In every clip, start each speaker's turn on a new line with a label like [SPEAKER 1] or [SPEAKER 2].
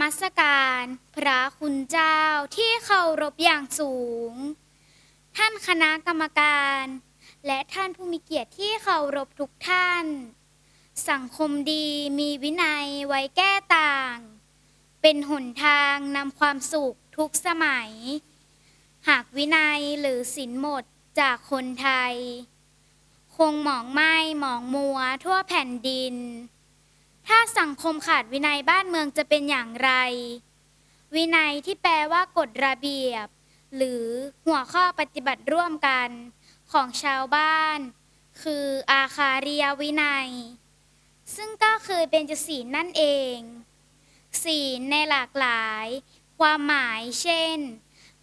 [SPEAKER 1] มัสการ พระคุณเจ้าที่เคารพอย่างสูง ท่านคณะกรรมการ และท่านผู้มีเกียรติที่เคารพทุกท่าน สังคมดีมีวินัยไว้แก้ต่าง เป็นหนทางนำความสุขทุกสมัย หากวินัยหรือศีลหมดจากคนไทย คงหมองไหม้หมองมัวทั่วแผ่นดิน ถ้าสังคมขาดวินัยบ้านเมืองจะเป็นอย่างไร วินัยที่แปลว่ากฎระเบียบ หรือหัวข้อปฏิบัติร่วมกันของชาวบ้าน คืออาคาริยวินัย ซึ่งก็คือเป็นจศีลนั่นเอง ศีลในหลากหลาย ความหมายเช่น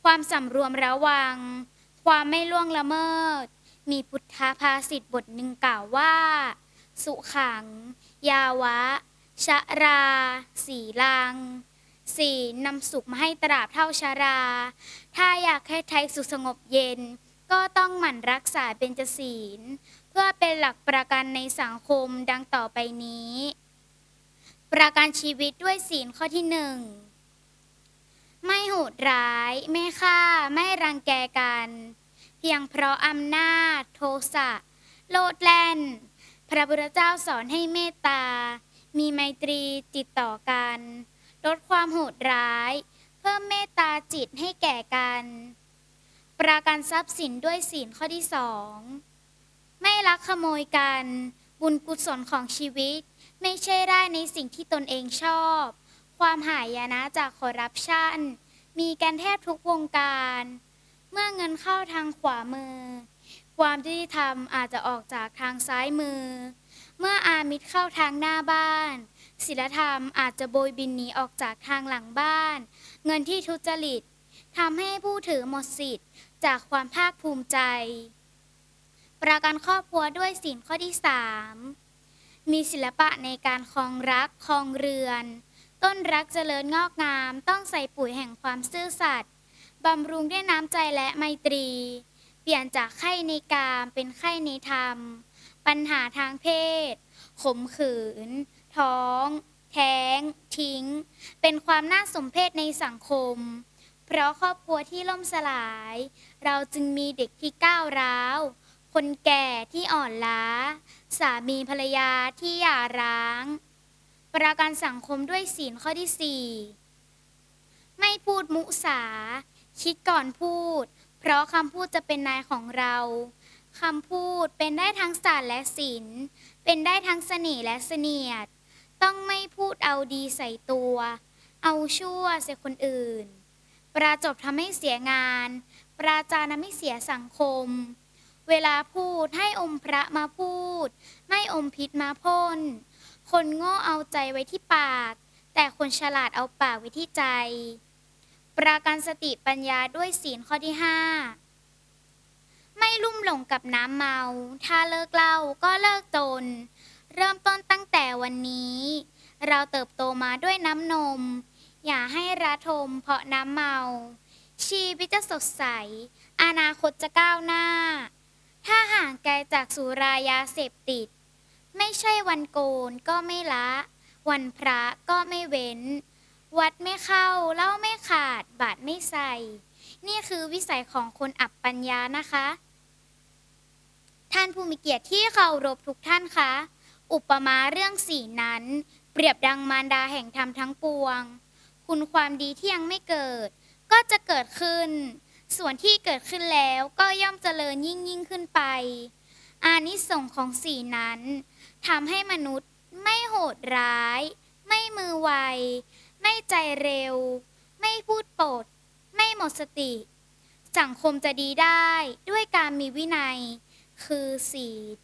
[SPEAKER 1] ความสำรวมระวัง ความไม่ล่วงละเมิด มีพุทธภาษิตบทหนึ่งกล่าวว่า สุขัง ยาวะ ชรา สีลังสีลนำสุขมาให้ตราบเท่าชารา ถ้าอยากให้ไทยสุขสงบเย็น ก็ต้องหมั่นรักษาเบญจศีล เพื่อเป็นหลักประกันในสังคมดังต่อไปนี้ ประกันชีวิตด้วยศีลข้อที่หนึ่งไม่โหดร้าย ไม่ฆ่า ไม่รังแกกัน เพียงเพราะอำนาจ โทสะ โลดแล่น พระพุทธเจ้าสอนให้เมตตา มีไมตรีติดต่อกัน ลดความโหดร้าย เพิ่มเมตตาจิตให้แก่กัน ประกันทรัพย์สินด้วยศีลข้อที่สอง ไม่ลักขโมยกัน บุญกุศลของชีวิต ไม่ใช่ได้ในสิ่งที่ตนเองชอบ ความหายนะจากคอร์รัปชันมีกันแทบทุกวงการ เมื่อเงินเข้าทางขวามือ ความยุติธรรมอาจจะออกจากทางซ้ายมือ เมื่ออามิตรเข้าทางหน้าบ้านศิลธรรมอาจจะโบยบินหนีออกจากทางหลังบ้าน เงินที่ทุจริตทำให้ผู้ถือหมดสิทธิ์จากความภาคภูมิใจ ประกันครอบครัวด้วยศีลข้อที่สามมีศิลปะในการคลองรักคลองเรือน ต้นรักเจริญงอกงาม ต้องใส่ปุ๋ยแห่งความซื่อสัตย์บำรุงด้วยน้ำใจและไมตรี เปลี่ยนจากไข้ในกามเป็นไข้ในธรรม ปัญหาทางเพศ ขมขืน ท้อง แท้ง ทิ้ง เป็นความน่าสมเพชในสังคม เพราะครอบครัวที่ล่มสลาย เราจึงมีเด็กที่ก้าวร้าว คนแก่ที่อ่อนล้า สามีภรรยาที่หย่าร้าง ประกันสังคมด้วยศีลข้อที่ 4 ไม่พูดมุสา คิดก่อนพูด เพราะคำพูดจะเป็นนายของเราคำพูดเป็นได้ทั้งศาสตร์และศิลป์เป็นได้ทั้งเสน่ห์และเสนียด ต้องไม่พูดเอาดีใส่ตัว เอาชั่วใส่คนอื่น ปราจบทำให้เสียงาน ปราจารย์ทำให้เสียสังคม เวลาพูดให้อมพระมาพูด ไม่อมพิษมาพ่น คนโง่เอาใจไว้ที่ปาก แต่คนฉลาดเอาปากไว้ที่ใจ ประกันสติปัญญาด้วยศีลข้อที่ 5 ไม่ลุ่มหลงกับน้ำเมา ถ้าเลิกเหล้าก็เลิกจน เริ่มต้นตั้งแต่วันนี้ เราเติบโตมาด้วยน้ำนม อย่าให้ระทมเพราะน้ำเมา ชีวิตจะสดใส อนาคตจะก้าวหน้า ถ้าห่างไกลจากสุรายาเสพติด ไม่ใช่วันโกนก็ไม่ละ วันพระก็ไม่เว้น วัดไม่เข้าเล้าไม่ขาด บาทไม่ใส่ นี่คือวิสัยของคนอับปัญญานะคะ ท่านผู้มีเกียรติที่เคารพทุกท่านคะ อุปมาเรื่องสีนั้น เปรียบดังมารดาแห่งธรรมทั้งปวง คุณความดีที่ยังไม่เกิด ก็จะเกิดขึ้น ส่วนที่เกิดขึ้นแล้วก็ย่อมเจริญยิ่งยิ่งขึ้นไป อานิสงส์ของสีนั้นทำให้มนุษย์ไม่โหดร้าย ไม่มือไว ไม่ใจเร็ว ไม่พูดปด ไม่หมดสติ สังคมจะดีได้ด้วยการมีวินัย คือศีล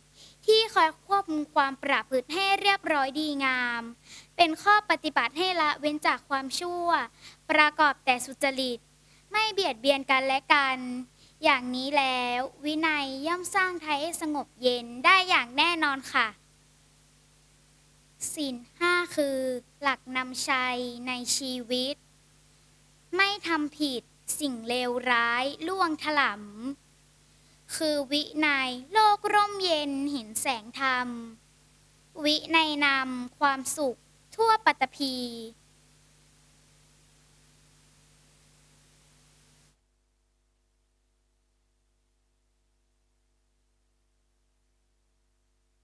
[SPEAKER 1] ที่คอยควบคุมความประพฤติให้เรียบร้อยดีงาม เป็นข้อปฏิบัติให้ละเว้นจากความชั่ว ประกอบแต่สุจริต ไม่เบียดเบียนกันและกัน อย่างนี้แล้ว วินัยย่อมสร้างไทยให้สงบเย็นได้อย่างแน่นอนค่ะ ศีลห้าคือ หลักนำชัยในชีวิต ไม่ทำผิดสิ่งเลวร้ายล่วงถลำคือวินัยโลกร่มเย็นเห็นแสงธรรม วินัยนำความสุขทั่วปัตตภี